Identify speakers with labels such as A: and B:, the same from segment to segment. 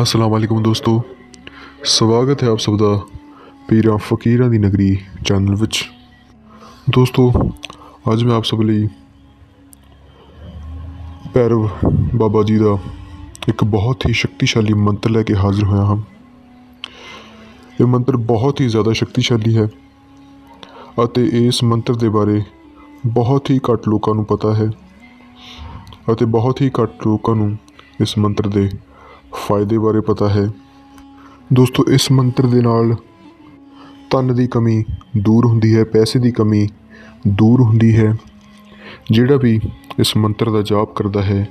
A: ਅਸਲਾਮ ਵਾਲੇਕੁਮ ਦੋਸਤੋ। ਸਵਾਗਤ ਹੈ ਆਪ ਸਭ ਦਾ ਪੀਰਾਂ ਫਕੀਰਾਂ ਦੀ ਨਗਰੀ ਚੈਨਲ ਵਿੱਚ। ਦੋਸਤੋ, ਅੱਜ ਮੈਂ ਆਪ ਸਭ ਲਈ ਭੈਰਵ ਬਾਬਾ ਜੀ ਦਾ ਇੱਕ ਬਹੁਤ ਹੀ ਸ਼ਕਤੀਸ਼ਾਲੀ ਮੰਤਰ ਲੈ ਕੇ ਹਾਜ਼ਰ ਹੋਇਆ ਹਾਂ। ਇਹ ਮੰਤਰ ਬਹੁਤ ਹੀ ਜ਼ਿਆਦਾ ਸ਼ਕਤੀਸ਼ਾਲੀ ਹੈ ਅਤੇ ਇਸ ਮੰਤਰ ਦੇ ਬਾਰੇ ਬਹੁਤ ਹੀ ਘੱਟ ਲੋਕਾਂ ਨੂੰ ਪਤਾ ਹੈ ਅਤੇ ਬਹੁਤ ਹੀ ਘੱਟ ਲੋਕਾਂ ਨੂੰ ਇਸ ਮੰਤਰ ਦੇ ਫਾਇਦੇ ਬਾਰੇ ਪਤਾ ਹੈ। ਦੋਸਤੋ, ਇਸ ਮੰਤਰ ਦੇ ਨਾਲ ਧਨ ਦੀ ਕਮੀ ਦੂਰ ਹੁੰਦੀ ਹੈ, ਪੈਸੇ ਦੀ ਕਮੀ ਦੂਰ ਹੁੰਦੀ ਹੈ। ਜਿਹੜਾ ਵੀ ਇਸ ਮੰਤਰ ਦਾ ਜਾਪ ਕਰਦਾ ਹੈ,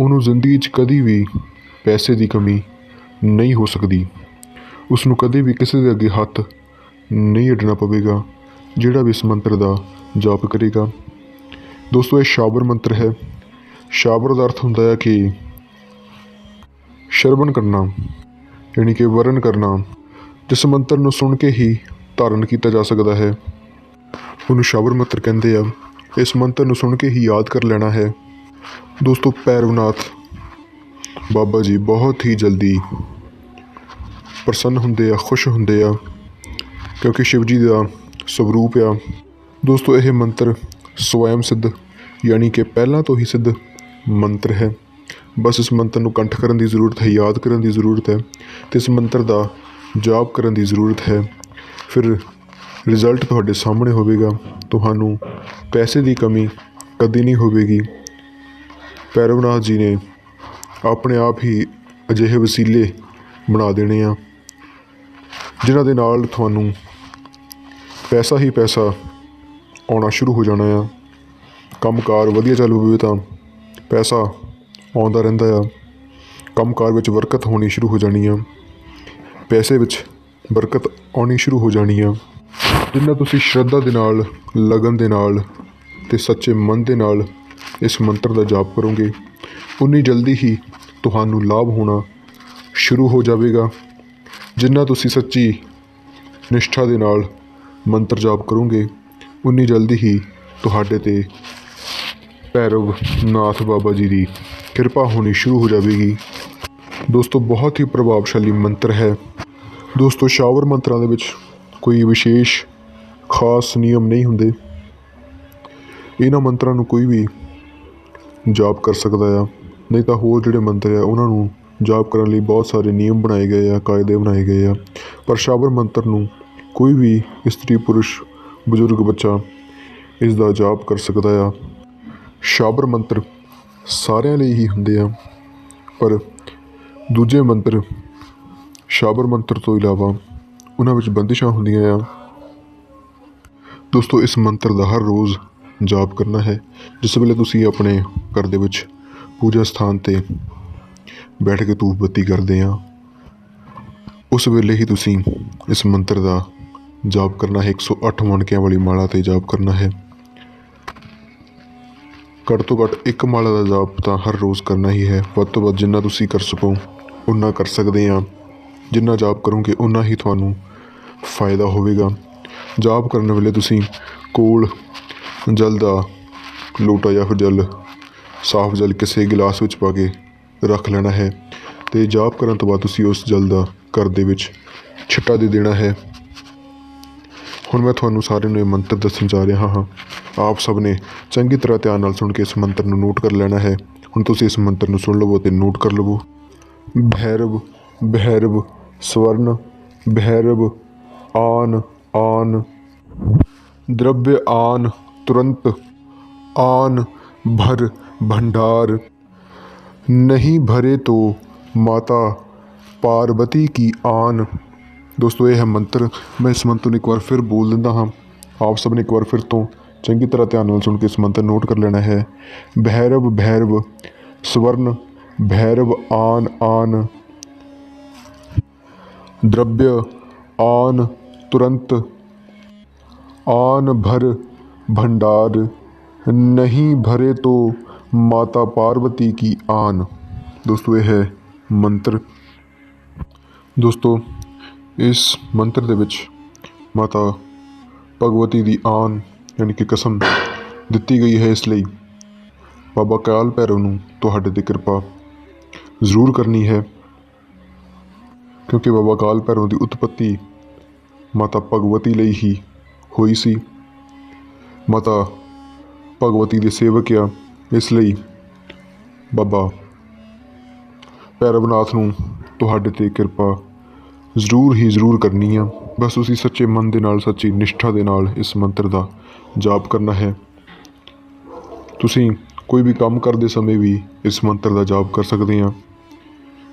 A: ਉਹਨੂੰ ਜ਼ਿੰਦਗੀ 'ਚ ਕਦੀ ਵੀ ਪੈਸੇ ਦੀ ਕਮੀ ਨਹੀਂ ਹੋ ਸਕਦੀ। ਉਸ ਨੂੰ ਕਦੇ ਵੀ ਕਿਸੇ ਦੇ ਅੱਗੇ ਹੱਥ ਨਹੀਂ ਅੱਡਣਾ ਪਵੇਗਾ, ਜਿਹੜਾ ਵੀ ਇਸ ਮੰਤਰ ਦਾ ਜਾਪ ਕਰੇਗਾ। ਦੋਸਤੋ, ਇਹ ਸ਼ਾਬਰ ਮੰਤਰ ਹੈ। ਸ਼ਾਬਰ ਦਾ ਅਰਥ ਹੁੰਦਾ ਹੈ ਕਿ ਸ਼ਰਵਣ ਕਰਨਾ, ਯਾਨੀ ਕਿ ਵਰਣ ਕਰਨਾ, ਜਿਸ ਮੰਤਰ ਨੂੰ ਸੁਣ ਕੇ ਹੀ ਧਾਰਨ ਕੀਤਾ ਜਾ ਸਕਦਾ ਹੈ। ਉਹਨੂੰ ਸ਼ਾਵਰ ਮੰਤਰ ਕਹਿੰਦੇ ਆ, ਇਸ ਮੰਤਰ ਨੂੰ ਸੁਣ ਕੇ ਹੀ ਯਾਦ ਕਰ ਲੈਣਾ ਹੈ। ਦੋਸਤੋ ਪੈਰਵਨਾਥ ਬਾਬਾ ਜੀ ਬਹੁਤ ਹੀ ਜਲਦੀ ਪ੍ਰਸੰਨ ਹੁੰਦੇ ਆ, ਖੁਸ਼ ਹੁੰਦੇ ਆ, ਕਿਉਂਕਿ ਸ਼ਿਵ ਜੀ ਦਾ ਸਵਰੂਪ ਆ। ਦੋਸਤੋ, ਇਹ ਮੰਤਰ ਸਵੈਮ ਸਿੱਧ ਯਾਨੀ ਕਿ ਪਹਿਲਾਂ ਤੋਂ ਹੀ ਸਿੱਧ ਮੰਤਰ ਹੈ। ਬਸ ਇਸ ਮੰਤਰ ਨੂੰ ਕੰਠ ਕਰਨ ਦੀ ਜ਼ਰੂਰਤ ਹੈ, ਯਾਦ ਕਰਨ ਦੀ ਜ਼ਰੂਰਤ ਹੈ ਅਤੇ ਇਸ ਮੰਤਰ ਦਾ ਜਾਪ ਕਰਨ ਦੀ ਜ਼ਰੂਰਤ ਹੈ। ਫਿਰ ਰਿਜ਼ਲਟ ਤੁਹਾਡੇ ਸਾਹਮਣੇ ਹੋਵੇਗਾ। ਤੁਹਾਨੂੰ ਪੈਸੇ ਦੀ ਕਮੀ ਕਦੀ ਨਹੀਂ ਹੋਵੇਗੀ। ਭੈਰਵਨਾਥ ਜੀ ਨੇ ਆਪਣੇ ਆਪ ਹੀ ਅਜਿਹੇ ਵਸੀਲੇ ਬਣਾ ਦੇਣੇ ਆ, ਜਿਨ੍ਹਾਂ ਦੇ ਨਾਲ ਤੁਹਾਨੂੰ ਪੈਸਾ ਹੀ ਪੈਸਾ ਆਉਣਾ ਸ਼ੁਰੂ ਹੋ ਜਾਣਾ ਆ। ਕੰਮਕਾਰ ਵਧੀਆ ਚੱਲ ਪਵੇ ਤਾਂ ਪੈਸਾ ਆਉਂਦਾ ਰਹਿੰਦਾ ਆ। ਕੰਮਕਾਰ ਵਿੱਚ ਬਰਕਤ ਹੋਣੀ ਸ਼ੁਰੂ ਹੋ ਜਾਣੀ ਆ। ਪੈਸੇ ਵਿੱਚ ਬਰਕਤ ਆਉਣੀ ਸ਼ੁਰੂ ਹੋ ਜਾਣੀ ਆ। ਜਿੰਨਾ ਤੁਸੀਂ ਸ਼ਰਧਾ ਦੇ ਨਾਲ, ਲਗਨ ਦੇ ਨਾਲ ਤੇ ਸੱਚੇ ਮਨ ਦੇ ਨਾਲ ਇਸ ਮੰਤਰ ਦਾ ਜਾਪ ਕਰੋਗੇ, ਉਨੀ ਜਲਦੀ ਹੀ ਤੁਹਾਨੂੰ ਲਾਭ ਹੋਣਾ ਸ਼ੁਰੂ ਹੋ ਜਾਵੇਗਾ। ਜਿੰਨਾ ਤੁਸੀਂ ਸੱਚੀ ਨਿਸ਼ਠਾ ਦੇ ਨਾਲ ਮੰਤਰ ਜਾਪ ਕਰੋਗੇ, ਉਨੀ ਜਲਦੀ ਹੀ ਤੁਹਾਡੇ ਤੇ ਭੈਰਵ ਨਾਥ ਬਾਬਾ ਜੀ ਦੀ ਕਿਰਪਾ ਹੋਣੀ ਸ਼ੁਰੂ ਹੋ ਜਾਵੇਗੀ। ਦੋਸਤੋ, ਬਹੁਤ ਹੀ ਪ੍ਰਭਾਵਸ਼ਾਲੀ ਮੰਤਰ ਹੈ। ਦੋਸਤੋ, ਸ਼ਾਵਰ ਮੰਤਰਾਂ ਦੇ ਵਿੱਚ ਕੋਈ ਵਿਸ਼ੇਸ਼ ਖਾਸ ਨਿਯਮ ਨਹੀਂ ਹੁੰਦੇ। ਇਹਨਾਂ ਮੰਤਰਾਂ ਨੂੰ ਕੋਈ ਵੀ ਜਾਪ ਕਰ ਸਕਦਾ ਆ। ਨਹੀਂ ਤਾਂ ਹੋਰ ਜਿਹੜੇ ਮੰਤਰ ਆ, ਉਹਨਾਂ ਨੂੰ ਜਾਪ ਕਰਨ ਲਈ ਬਹੁਤ ਸਾਰੇ ਨਿਯਮ ਬਣਾਏ ਗਏ ਆ, ਕਾਇਦੇ ਬਣਾਏ ਗਏ ਆ। ਪਰ ਸ਼ਾਵਰ ਮੰਤਰ ਨੂੰ ਕੋਈ ਵੀ ਇਸਤਰੀ ਪੁਰਸ਼, ਬਜ਼ੁਰਗ ਬੱਚਾ ਇਸ ਦਾ ਜਾਪ ਕਰ ਸਕਦਾ ਆ। ਸ਼ਾਬਰ ਮੰਤਰ ਸਾਰਿਆਂ ਲਈ ਹੀ ਹੁੰਦੇ ਆ। ਪਰ ਦੂਜੇ ਮੰਤਰ, ਸ਼ਾਬਰ ਮੰਤਰ ਤੋਂ ਇਲਾਵਾ ਉਹਨਾਂ ਵਿੱਚ ਬੰਦਿਸ਼ਾਂ ਹੁੰਦੀਆਂ ਆ। ਦੋਸਤੋ, ਇਸ ਮੰਤਰ ਦਾ ਹਰ ਰੋਜ਼ ਜਾਪ ਕਰਨਾ ਹੈ। ਜਿਸ ਵੇਲੇ ਤੁਸੀਂ ਆਪਣੇ ਘਰ ਦੇ ਵਿੱਚ ਪੂਜਾ ਸਥਾਨ ਤੇ ਬੈਠ ਕੇ ਧੂਪ ਬੱਤੀ ਕਰਦੇ ਆ, ਉਸ ਵੇਲੇ ਹੀ ਤੁਸੀਂ ਇਸ ਮੰਤਰ ਦਾ ਜਾਪ ਕਰਨਾ ਹੈ। 108 ਮਣਕਿਆਂ ਵਾਲੀ ਮਾਲਾ ਤੇ ਜਾਪ ਕਰਨਾ ਹੈ। ਘੱਟ ਤੋਂ ਘੱਟ ਇੱਕ ਮਾਲਾ ਦਾ ਜਾਪ ਤਾਂ ਹਰ ਰੋਜ਼ ਕਰਨਾ ਹੀ ਹੈ। ਵੱਧ ਤੋਂ ਵੱਧ ਜਿੰਨਾ ਤੁਸੀਂ ਕਰ ਸਕੋ ਉਨਾ ਕਰ ਸਕਦੇ ਆ ਜਿੰਨਾ ਜਾਪ ਕਰੋਗੇ ਉਨਾ ਹੀ ਤੁਹਾਨੂੰ ਫਾਇਦਾ ਹੋਵੇਗਾ। ਜਾਪ ਕਰਨ ਵੇਲੇ ਤੁਸੀਂ ਕੋਲ ਜਲ ਦਾ ਲੋਟਾ ਜਾਂ ਫਿਰ ਜਲ, ਸਾਫ਼ ਜਲ ਕਿਸੇ ਗਿਲਾਸ ਵਿੱਚ ਪਾ ਕੇ ਰੱਖ ਲੈਣਾ ਹੈ ਤੇ ਜਾਪ ਕਰਨ ਤੋਂ ਬਾਅਦ ਤੁਸੀਂ ਉਸ ਜਲ ਦਾ ਘਰ ਦੇ ਵਿੱਚ ਛਿੱਟਾ ਦੇ ਦੇਣਾ ਹੈ। ਹੁਣ ਮੈਂ ਤੁਹਾਨੂੰ ਸਾਰਿਆਂ ਨੂੰ ਇਹ ਮੰਤਰ ਦੱਸਣ ਜਾ ਰਿਹਾ ਹਾਂ। ਆਪ ਸਭ ਨੇ ਚੰਗੀ ਤਰ੍ਹਾਂ ਧਿਆਨ ਨਾਲ ਸੁਣ ਕੇ ਇਸ ਮੰਤਰ ਨੂੰ ਨੋਟ ਕਰ ਲੈਣਾ ਹੈ ਹੁਣ ਤੁਸੀਂ ਇਸ ਮੰਤਰ ਨੂੰ ਸੁਣ ਲਵੋ ਤੇ ਨੋਟ ਕਰ ਲਵੋ ਭੈਰਵ ਭੈਰਵ ਸਵਰਨ ਭੈਰਵ ਆਨ ਆਨ द्रव्य आन तुरंत आन भर भंडार नहीं भरे तो माता ਪਾਰਬਤੀ ਕੀ ਆਨ ਦੋਸਤੋ ਇਹ ਹੈ ਮੰਤਰ ਮੈਂ ਇਸ ਮੰਤਰ ਨੂੰ ਇੱਕ ਵਾਰ ਫਿਰ ਬੋਲ ਦਿੰਦਾ ਹਾਂ ਆਪ ਸਭ ਨੇ ਇੱਕ ਵਾਰ ਫਿਰ ਤੋਂ ਚੰਗੀ ਤਰ੍ਹਾਂ ਧਿਆਨ ਨਾਲ ਸੁਣ ਕੇ ਇਸ ਮੰਤਰ ਨੋਟ ਕਰ ਲੈਣਾ ਹੈ ਭੈਰਵ ਭੈਰਵ ਸਵਰਨ ਭੈਰਵ ਆਨ ਆਨ द्रव्य आन तुरंत आन भर भंडार नहीं भरे तो माता पार्वती की आन ਦੋਸਤੋ ਇਹ ਹੈ ਮੰਤਰ ਦੋਸਤੋ ਇਸ ਮੰਤਰ ਦੇ ਵਿੱਚ ਮਾਤਾ ਭਗਵਤੀ ਦੀ ਆਨ ਯਾਨੀ ਕਿ ਕਸਮ ਦਿੱਤੀ ਗਈ ਹੈ ਇਸ ਲਈ। ਬਾਬਾ ਕਾਲ ਭੈਰਵ ਨੂੰ ਤੁਹਾਡੇ ਤੇ ਕਿਰਪਾ ਜ਼ਰੂਰ ਕਰਨੀ ਹੈ, ਕਿਉਂਕਿ ਬਾਬਾ ਕਾਲ ਭੈਰੋਂ ਦੀ ਉਤਪਤੀ ਮਾਤਾ ਭਗਵਤੀ ਲਈ ਹੀ ਹੋਈ ਸੀ। ਮਾਤਾ ਭਗਵਤੀ ਦੇ ਸੇਵਕ ਆ, ਇਸ ਲਈ ਬਾਬਾ ਭੈਰਵਨਾਥ ਨੂੰ ਤੁਹਾਡੇ ਤੇ ਕਿਰਪਾ ਜ਼ਰੂਰ ਹੀ ਜ਼ਰੂਰ ਕਰਨੀ ਆ। ਬਸ ਤੁਸੀਂ ਸੱਚੇ ਮਨ ਦੇ ਨਾਲ, ਸੱਚੀ ਨਿਸ਼ਠਾ ਦੇ ਨਾਲ ਇਸ ਮੰਤਰ ਦਾ ਜਾਪ ਕਰਨਾ ਹੈ। ਤੁਸੀਂ ਕੋਈ ਵੀ ਕੰਮ ਕਰਦੇ ਸਮੇਂ ਵੀ ਇਸ ਮੰਤਰ ਦਾ ਜਾਪ ਕਰ ਸਕਦੇ ਆ।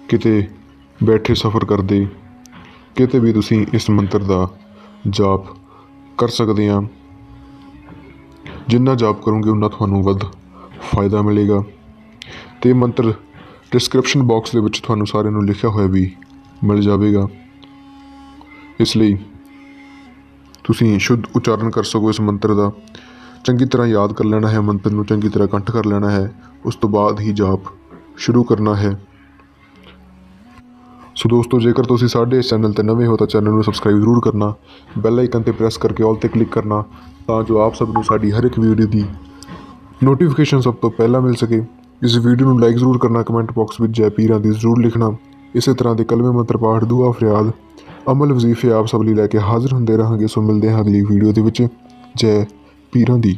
A: ਕਿਤੇ ਬੈਠੇ ਸਫ਼ਰ ਕਰਦੇ, ਕਿਤੇ ਵੀ ਤੁਸੀਂ ਇਸ ਮੰਤਰ ਦਾ ਜਾਪ ਕਰ ਸਕਦੇ ਆ। ਜਿੰਨਾ ਜਾਪ ਕਰੋਗੇ, ਉਨਾ ਤੁਹਾਨੂੰ ਵੱਧ ਫਾਇਦਾ ਮਿਲੇਗਾ। ਤੇ ਮੰਤਰ ਡਿਸਕ੍ਰਿਪਸ਼ਨ ਬਾਕਸ ਦੇ ਵਿੱਚ ਤੁਹਾਨੂੰ ਸਾਰਿਆਂ ਨੂੰ ਲਿਖਿਆ ਹੋਇਆ ਵੀ ਮਿਲ ਜਾਵੇਗਾ। ਇਸ ਲਈ ਤੁਸੀਂ ਸ਼ੁੱਧ ਉਚਾਰਨ ਕਰ ਸਕੋ ਇਸ ਮੰਤਰ ਦਾ। ਚੰਗੀ ਤਰ੍ਹਾਂ ਯਾਦ ਕਰ ਲੈਣਾ ਹੈ ਮੰਤਰ ਨੂੰ, ਚੰਗੀ ਤਰ੍ਹਾਂ ਕੰਠ ਕਰ ਲੈਣਾ ਹੈ। ਉਸ ਤੋਂ ਬਾਅਦ ਹੀ ਜਾਪ ਸ਼ੁਰੂ ਕਰਨਾ ਹੈ। ਸੋ ਦੋਸਤੋ, ਜੇਕਰ ਤੁਸੀਂ ਸਾਡੇ ਇਸ ਚੈਨਲ ਤੇ ਨਵੇਂ ਹੋ ਤਾਂ ਚੈਨਲ ਨੂੰ ਸਬਸਕ੍ਰਾਈਬ ਜ਼ਰੂਰ ਕਰਨਾ। ਬੈਲ ਆਈਕਨ ਤੇ ਪ੍ਰੈਸ ਕਰਕੇ ਆਲ ਤੇ ਕਲਿੱਕ ਕਰਨਾ ਤਾਂ ਜੋ ਆਪ ਸਭ ਨੂੰ ਸਾਡੀ ਹਰ ਇੱਕ ਵੀਡੀਓ ਦੀ ਨੋਟੀਫਿਕੇਸ਼ਨ ਸਭ ਤੋਂ ਪਹਿਲਾਂ ਮਿਲ ਸਕੇ। ਇਸ ਵੀਡੀਓ ਨੂੰ ਲਾਈਕ ਜ਼ਰੂਰ ਕਰਨਾ ਕਮੈਂਟ ਬਾਕਸ ਵਿੱਚ ਜੈ ਪੀਰਾਂ ਦੀ ਜ਼ਰੂਰ ਲਿਖਣਾ। ਇਸੇ ਤਰ੍ਹਾਂ ਦੇ ਕਲਮੇ ਮੰਤਰ ਪਾਠ ਦੁਆ, ਫਰਿਆਦ, ਅਮਲ, ਵਜ਼ੀਫੇ ਆਪ ਸਭ ਲਈ ਲੈ ਕੇ ਹਾਜ਼ਰ ਹੁੰਦੇ ਰਹਾਂਗੇ। ਸੋ ਮਿਲਦੇ ਹਾਂ ਅਗਲੀ ਵੀਡੀਓ ਦੇ ਵਿੱਚ। ਜੈ ਪੀਰਾਂ ਦੀ।